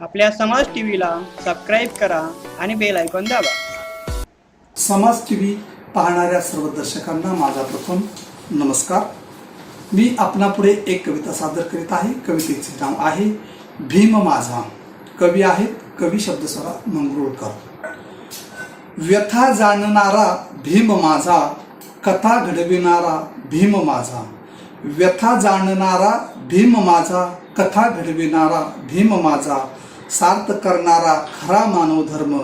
आपल्या समाज T व्हीला subscribe करा आणि बेल ऐकून दाबा. समाज टी व्ही पाहणाऱ्या सर्व दर्शकांना माझा प्रथम नमस्कार. मी आपणापुढे एक कविता सादर करीत आहे. कवितेचे नाव आहे भीम माझा. कवी आहेत कवी शब्दस्वरा मंगरुळकर. व्यथा जाणणारा भीम माझा कथा घडविणारा भीम माझा. व्यथा जाणणारा भीम माझा कथा घडविणारा भीम माझा. सार्थ करणारा खरा मानव धर्म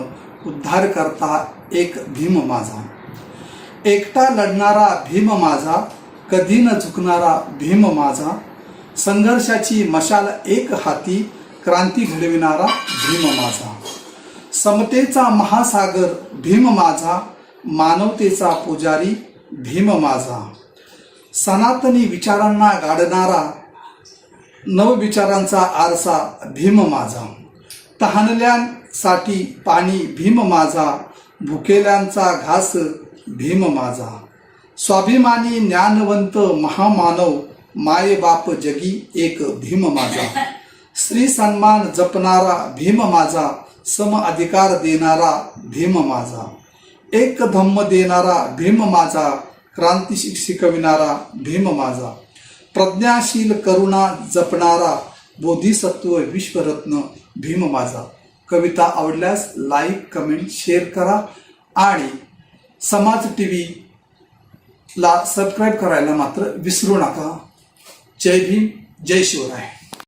उद्धार करता एक भीम माझा. एकटा लढणारा भीम माझा कधी न झुकणारा भीम माझा संघर्षाची मशाल एक हाती क्रांती घडविणारा भीम माझा. समतेचा महासागर भीम माझा मानवतेचा पुजारी भीम माझा. सनातनी विचारांना गाडणारा नवविचारांचा आरसा भीम माझा. तहानल्यांसाठी पाणी भीम माझा भुकेल्यांचा घास भीम माझा. स्वाभिमानी ज्ञानवंत महामानव माये बाप जगी एक भीम माझा. स्त्री सन्मान जपणारा भीम माझा सम अधिकार देणारा भीम माझा. एक धम्म देणारा भीम माझा क्रांती शिकविणारा भीम माझा. प्रज्ञाशील करुणा जपणारा बोधिसत्व विश्वरत्न भीम माझा. कविता आवडल्यास लाईक कमेंट शेअर करा आणि समाज टी व्हीला सबस्क्राईब करायला मात्र विसरू नका. जय भीम जय शिवराय.